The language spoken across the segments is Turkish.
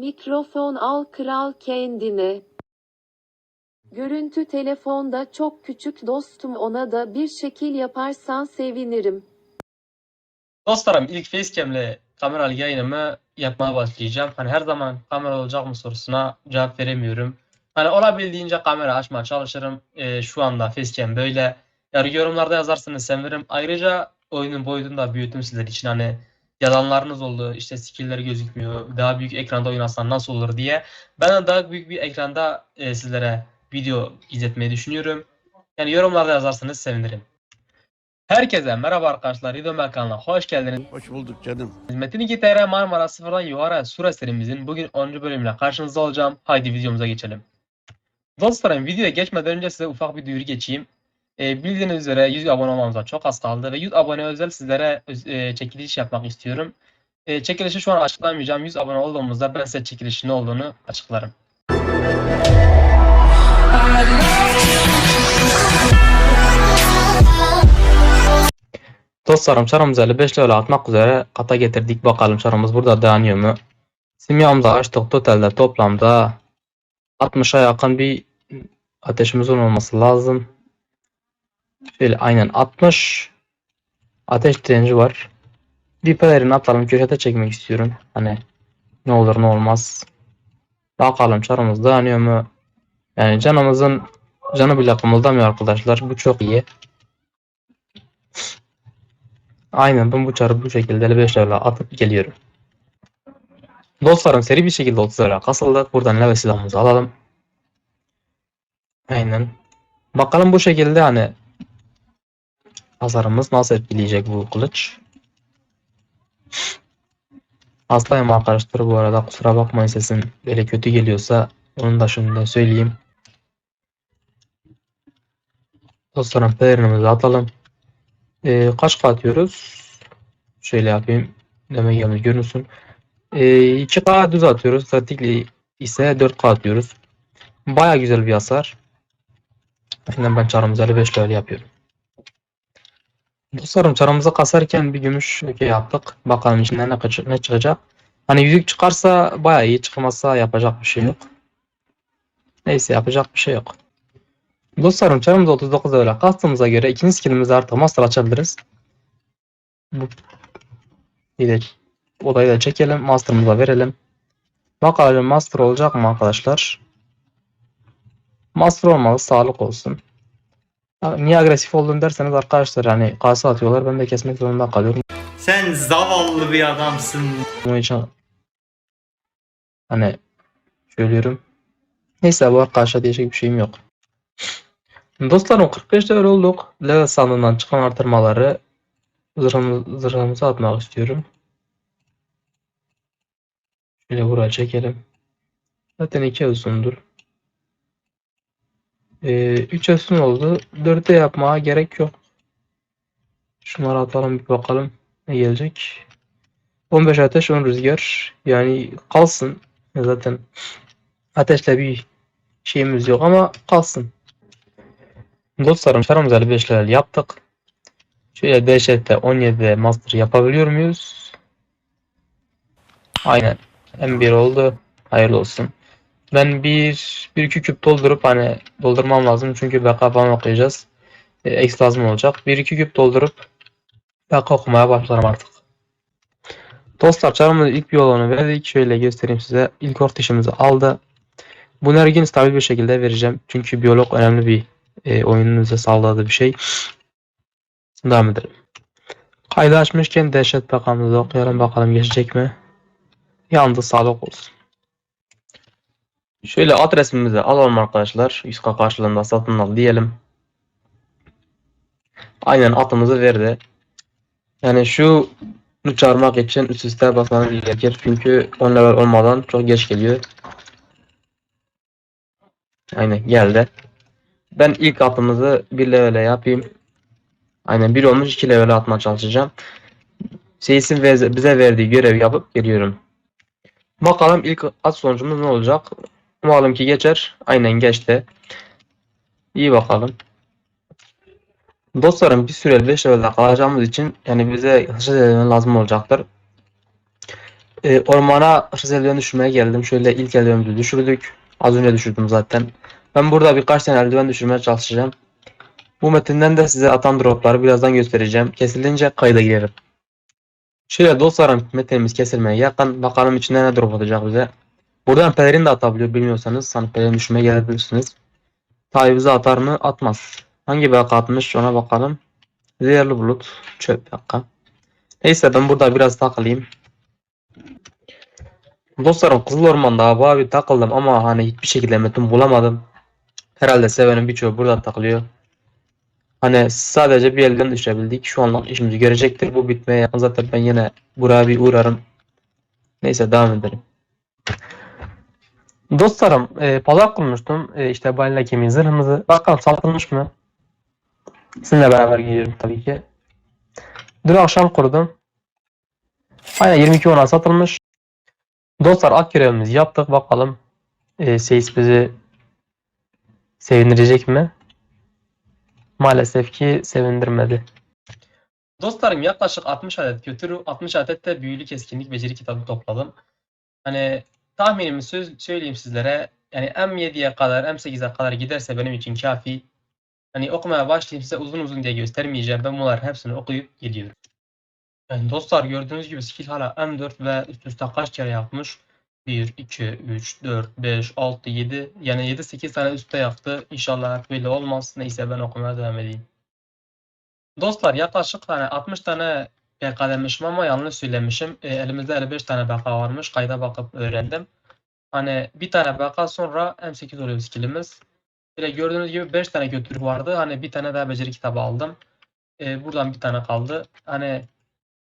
Mikrofon al kral kendine. Görüntü telefonda çok küçük dostum ona da bir şekil yaparsan sevinirim. Dostlarım ilk facecam'le kameralı yayınımı yapmaya başlayacağım. Hani her zaman kamera olacak mı sorusuna cevap veremiyorum. Hani olabildiğince kamera açmaya çalışırım. Ee, şu anda facecam böyle. Yani yorumlarda yazarsınız sevinirim. Ayrıca oyunun boyutunu da büyüttüm sizler için. Hani yalanlarınız oldu. işte skill'leri gözükmüyor. Daha büyük ekranda oynarsan nasıl olur diye. Ben de daha büyük bir ekranda e, sizlere video izletmeyi düşünüyorum. Yani yorumlarda yazarsanız sevinirim. Herkese merhaba arkadaşlar. Video kanalına hoş geldiniz. Hoş bulduk canım. Metin 2 TR Marmara sıfırdan yukarı sure serimizin bugün 10. bölümüyle karşınızda olacağım. Haydi videomuza geçelim. Dostlarım videoya geçmeden önce size ufak bir duyuru geçeyim. Ee, bildiğiniz üzere 100 abone olmamıza çok az kaldı ve 100 abone özel sizlere e, çekiliş yapmak istiyorum. E, çekilişi şu an açıklamayacağım. 100 abone olduğumuzda ben size çekilişin ne olduğunu açıklarım. Dostlarım çarımızı 55 level atmak üzere kata getirdik. Bakalım çarımız burada dayanıyor mu? Simyamızı açtık. Totalde toplamda 60'a yakın bir ateşimizin olması lazım. Şöyle aynen 60 ateş direnci var. Pelerini atalım köşede çekmek istiyorum. Hani ne olur ne olmaz. Bakalım çarımız dayanıyor mu? Yani canımızın canı bile kımıldamıyor arkadaşlar. Bu çok iyi. Aynen ben bu çarı bu şekilde 55 level'e atıp geliyorum. Dostlarım seri bir şekilde 30 level'e kasıldık. Buradan level silahımızı alalım. Aynen. Bakalım bu şekilde hani hasarımız nasıl etkileyecek bu kılıç. Hastayım arkadaşlar bu arada kusura bakmayın sesim böyle kötü geliyorsa onun da şunu da söyleyeyim. Dostlarım pelerinimizi atalım. Ee, kaç atıyoruz? Şöyle yapayım. Demek yanlış görünsün. Ee, 2K düz atıyoruz. Statikli ise 4K atıyoruz. Baya güzel bir hasar. Aynen ben çarımızı 55 level yapıyorum. Dostlarım çarımızı kasarken bir gümüş öke yaptık. Bakalım içinden ne, ne çıkacak. Hani yüzük çıkarsa baya iyi. Çıkmazsa yapacak bir şey yok. Neyse yapacak bir şey yok. Dostlarım çarımız 39 öyle. Kastığımıza göre ikinci skillimizi artık master açabiliriz. Bu de odayı da çekelim. Master'ımıza verelim. Bakalım master olacak mı arkadaşlar? Master olmalı. Sağlık olsun. Niye agresif oldun derseniz arkadaşlar hani kase atıyorlar. Ben de kesmek zorunda kalıyorum. Sen zavallı bir adamsın. Bunun için hani söylüyorum. Neyse bu arkadaşlar diyecek bir şeyim yok. Dostlarım 45 level olduk. Level sandığından çıkan artırmaları zırhımız, zırhımıza atmak istiyorum. Şöyle buraya çekelim. Zaten iki uzundur. Ee, 3 uzun oldu. 4'e yapmaya gerek yok. Şunları atalım bir bakalım ne gelecek. 15 ateş 10 rüzgar. Yani kalsın. Zaten ateşle bir şeyimiz yok ama kalsın. Dostlarım çarımızı 55 level yaptık. Şöyle dehşette 17'de master yapabiliyor muyuz? Aynen. M1 oldu. Hayırlı olsun. Ben bir, bir iki küp doldurup hani doldurmam lazım çünkü BK falan okuyacağız. E, X lazım olacak. Bir iki küp doldurup BK okumaya başlarım artık. Dostlar çarımızın ilk bir yolunu verdik. Şöyle göstereyim size. İlk ortişimizi aldı. Bunu her gün stabil bir şekilde vereceğim. Çünkü biyolog önemli bir e, oyunun sağladığı bir şey. Devam edelim. Kaydı açmışken dehşet bakanımızı okuyalım bakalım geçecek mi? Yandı sağlık olsun. Şöyle adresimizi alalım arkadaşlar. 100k karşılığında satın al diyelim. Aynen atımızı verdi. Yani şu çağırmak için üst üste basmanız gerekir. Çünkü 10 level olmadan çok geç geliyor. Aynen geldi. Ben ilk atımızı 1 level'e yapayım. Aynen 1 olmuş 2 level'e atmaya çalışacağım. Seyis'in bize verdiği görevi yapıp geliyorum. Bakalım ilk at sonucumuz ne olacak? Umalım ki geçer. Aynen geçti. İyi bakalım. Dostlarım bir süre 5 level'de kalacağımız için yani bize hızlı ilerleme lazım olacaktır. e, ormana hırsız eldiven düşürmeye geldim. Şöyle ilk eldivenimizi düşürdük. Az önce düşürdüm zaten. Ben burada birkaç tane eldiven düşürmeye çalışacağım. Bu metinden de size atan dropları birazdan göstereceğim. Kesilince kayda girerim. Şöyle dostlarım metinimiz kesilmeye yakın. Bakalım içinde ne drop atacak bize. Buradan pelerin de atabiliyor bilmiyorsanız. Hani pelerin düşürmeye gelebilirsiniz. Tayyip'e atar mı? Atmaz. Hangi BK atmış ona bakalım. Zehirli bulut. Çöp dakika. Neyse ben burada biraz takılayım. Dostlarım Kızıl Orman'da bir takıldım ama hani hiçbir şekilde metin bulamadım. Herhalde sevenin birçoğu burada takılıyor. Hani sadece bir elden düşebildik. Şu anlık işimizi görecektir. Bu bitmeye yakın. Zaten ben yine buraya bir uğrarım. Neyse devam edelim. Dostlarım e, pazar kurmuştum. E, işte balina kemiği zırhımızı. Bakalım satılmış mı? Sizinle beraber giyiyorum tabii ki. Dün akşam kurdum. Aynen 22 ona satılmış. Dostlar ak görevimizi yaptık. Bakalım e, Seyis bizi sevindirecek mi? Maalesef ki sevindirmedi. Dostlarım yaklaşık 60 adet götürü, 60 adet de büyülü keskinlik beceri kitabı topladım. Hani tahminimi söz, söyleyeyim sizlere. Yani M7'ye kadar, M8'e kadar giderse benim için kafi. Hani okumaya başlayayım size uzun uzun diye göstermeyeceğim. Ben bunların hepsini okuyup geliyorum. Yani dostlar gördüğünüz gibi skill hala M4 ve üst üste kaç kere yapmış? 1, 2, 3, 4, 5, 6, 7 yani 7-8 tane üstte yaptı. İnşallah böyle olmaz. Neyse ben okumaya devam edeyim. Dostlar yaklaşık hani 60 tane BK demişim ama yanlış söylemişim. E, elimizde 55 tane BK varmış. Kayda bakıp öğrendim. Hani bir tane BK sonra M8 oluyor skillimiz. Böyle gördüğünüz gibi 5 tane götürük vardı. Hani bir tane daha beceri kitabı aldım. E, buradan bir tane kaldı. Hani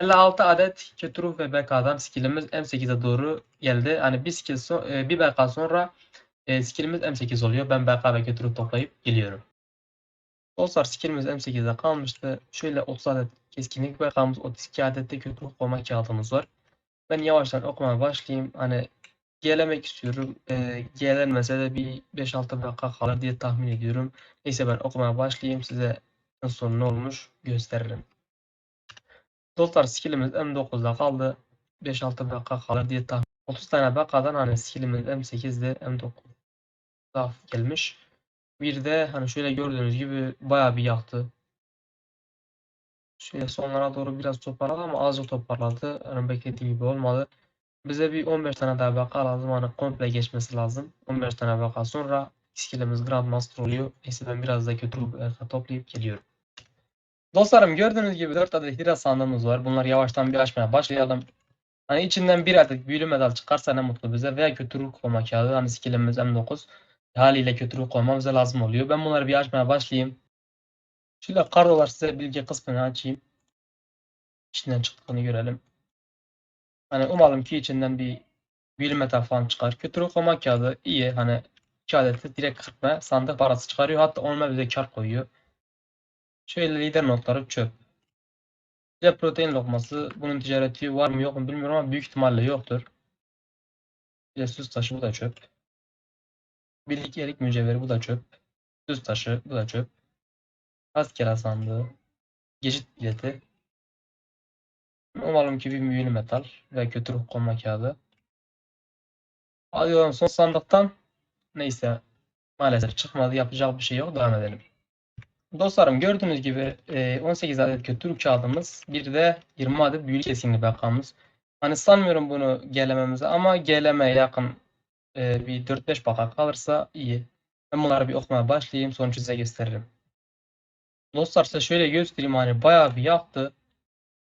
56 adet kötü ruh ve BK'dan skillimiz M8'e doğru geldi. Hani bir skill so- e, bir BK sonra e, skillimiz M8 oluyor. Ben BK ve kötü ruh toplayıp geliyorum. Dostlar skillimiz M8'de kalmıştı. Şöyle 30 adet keskinlik BK'mız 32 adet de ruh koyma kağıdımız var. Ben yavaştan okumaya başlayayım. Hani gelemek istiyorum. E, gelenmese de bir 5-6 BK kalır diye tahmin ediyorum. Neyse ben okumaya başlayayım. Size en son ne olmuş gösteririm. Dostlar skillimiz M9'da kaldı. 5-6 dakika kalır diye tahmin. 30 tane bakadan hani skillimiz M8'de M9'da gelmiş. Bir de hani şöyle gördüğünüz gibi bayağı bir yaktı. Şöyle sonlara doğru biraz toparladı ama azıcık toparladı. Hani beklediğim gibi olmadı. Bize bir 15 tane daha baka lazım. Hani komple geçmesi lazım. 15 tane baka sonra skillimiz Grandmaster oluyor. Neyse ben biraz da kötü bir toplayıp geliyorum. Dostlarım gördüğünüz gibi 4 adet hira sandığımız var. Bunları yavaştan bir açmaya başlayalım. Hani içinden bir adet büyülü medal çıkarsa ne mutlu bize veya kötü ruh koyma kağıdı. Hani skillimiz M9. Haliyle kötü ruh koymamıza lazım oluyor. Ben bunları bir açmaya başlayayım. Şöyle kardolar size bilgi kısmını açayım. İçinden çıktığını görelim. Hani umalım ki içinden bir büyülü metal falan çıkar. Kötü koyma kağıdı iyi. Hani 2 adeti direkt kırpma sandık parası çıkarıyor. Hatta onunla bize kar koyuyor. Şöyle lider notları çöp. Bir protein lokması. Bunun ticareti var mı yok mu bilmiyorum ama büyük ihtimalle yoktur. Bir de süs taşı bu da çöp. Birlik erik mücevheri bu da çöp. Süs taşı bu da çöp. Rastgele sandığı. Geçit bileti. Umarım ki bir büyülü metal ve kötü ruh konma kağıdı. Alıyorum son sandıktan. Neyse. Maalesef çıkmadı. Yapacak bir şey yok. Devam edelim. Dostlarım gördüğünüz gibi e, 18 adet kötü Türk kağıdımız, bir de 20 adet büyülü kesinli bakamız. Hani sanmıyorum bunu gelememize ama geleme yakın e, bir 4-5 baka kalırsa iyi. Ben bunları bir okumaya başlayayım sonuç size gösteririm. Dostlar size şöyle göstereyim hani bayağı bir yaptı.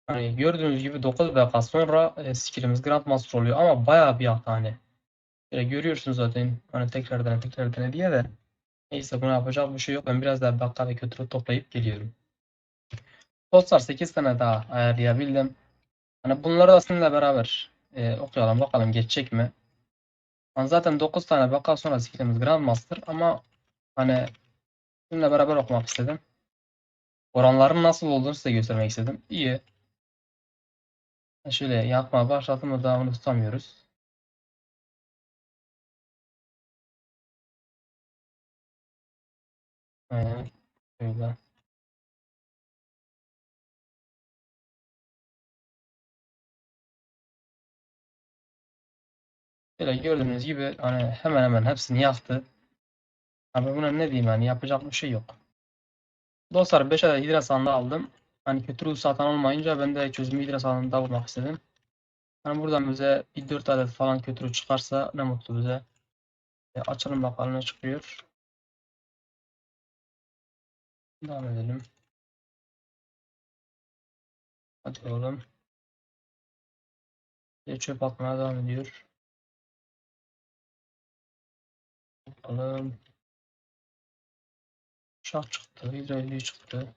Hani gördüğünüz gibi 9 baka sonra e, skillimiz Grandmaster oluyor ama bayağı bir yaptı hani. Böyle görüyorsunuz zaten hani tekrardan tekrardan diye de. Neyse buna yapacak bir şey yok. Ben biraz daha bakka ve kötülük toplayıp geliyorum. Dostlar 8 tane daha ayarlayabildim. Hani bunları da sizinle beraber e, okuyalım bakalım geçecek mi? Hani zaten 9 tane bakka sonra skillimiz Grandmaster ama hani sizinle beraber okumak istedim. Oranların nasıl olduğunu size göstermek istedim. İyi. Şöyle yakmaya başladım mı daha onu tutamıyoruz. Aynen. Öyle. Böyle gördüğünüz gibi hani hemen hemen hepsini yaptı. Abi buna ne diyeyim yani yapacak bir şey yok. Dostlar 5 adet hidra sandığı aldım. Hani kötü ruh satan olmayınca ben de çözümü hidra sandığında bulmak istedim. Hani buradan bize bir 4 adet falan kötü ruh çıkarsa ne mutlu bize. E, açalım bakalım ne çıkıyor. Devam edelim. Hadi oğlum. Bir çöp atmaya devam ediyor. Bakalım. Şah çıktı. Hidroili çıktı.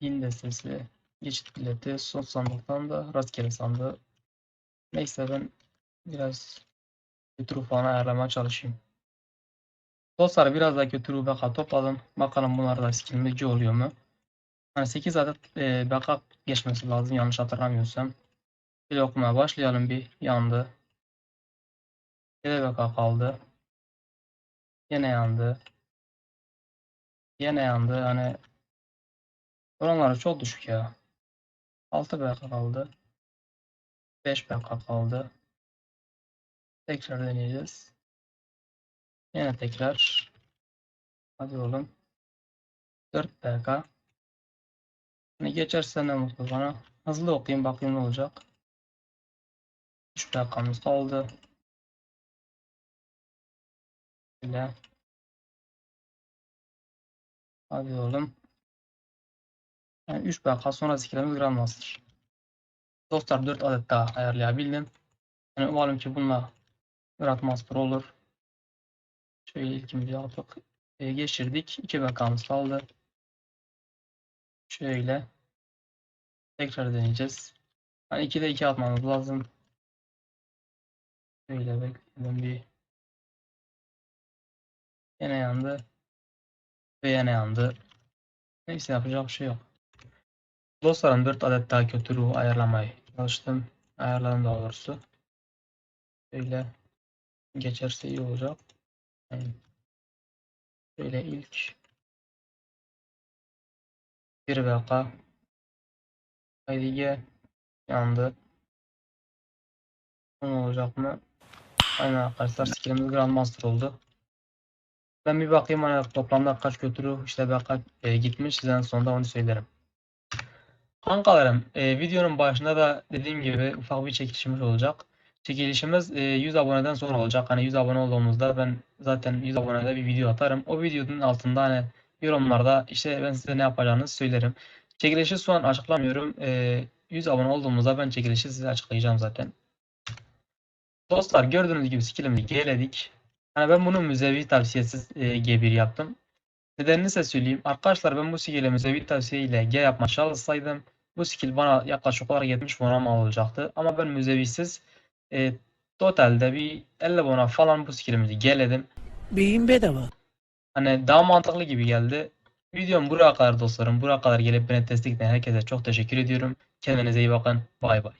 Yin destesi. Geçit bileti. Son sandıktan da rastgele sandığı. Neyse ben biraz kötü ruh falan ayarlamaya çalışayım. Dostlar biraz da kötü ruh beka topladım. Bakalım bunlar da skillmeci oluyor mu? Hani 8 adet e, backup geçmesi lazım yanlış hatırlamıyorsam. Bir okumaya başlayalım bir yandı. Bir backup kaldı. Yine yandı. Yine yandı. Hani oranları çok düşük ya. 6 backup kaldı. 5 backup kaldı. Tekrar deneyeceğiz. Yine tekrar. Hadi oğlum. 4 BK. Hani geçerse ne mutlu bana. Hızlı okuyayım bakayım ne olacak. 3 BK'mız kaldı. Böyle. Hadi oğlum. Yani 3 BK sonra skillimiz Grandmaster. Dostlar 4 adet daha ayarlayabildim. Yani umarım ki bununla Grandmaster olur. Şöyle ilkimizi yaptık. E, geçirdik. 2 BK'mız kaldı. Şöyle. Tekrar deneyeceğiz. Hani 2'de 2 atmamız lazım. Şöyle bekleyelim bir. Yine yandı. Ve yine yandı. Neyse yapacak bir şey yok. Dostlarım 4 adet daha kötü ruh ayarlamayı çalıştım. Ayarladım daha doğrusu. Şöyle geçerse iyi olacak. Yani şöyle ilk bir vaka Haydi gel. Yandı. Ne olacak mı? Aynen arkadaşlar skillimiz Grandmaster oldu. Ben bir bakayım hani toplamda kaç götürü işte baka e, gitmiş sizden sonunda onu söylerim. Kankalarım e, videonun başında da dediğim gibi ufak bir çekilişimiz olacak. Çekilişimiz e, 100 aboneden sonra olacak. Hani 100 abone olduğumuzda ben zaten 100 abonede bir video atarım. O videonun altında hani yorumlarda işte ben size ne yapacağınızı söylerim. Çekilişi şu an açıklamıyorum. E, 100 abone olduğumuzda ben çekilişi size açıklayacağım zaten. Dostlar gördüğünüz gibi skillimizi geledik. Hani ben bunu müzevi tavsiyesiz e, G1 yaptım. Nedenini ise söyleyeyim. Arkadaşlar ben bu skill'i müzevi tavsiye ile G yapma çalışsaydım bu skill bana yaklaşık olarak 70 bona mal olacaktı. Ama ben müzevisiz e, totalde bir 50 bona falan bu skill'imizi geledim. Beyin bedava. Hani daha mantıklı gibi geldi. Videom buraya kadar dostlarım. Buraya kadar gelip beni destekleyen herkese çok teşekkür ediyorum. Kendinize iyi bakın. Bay bay.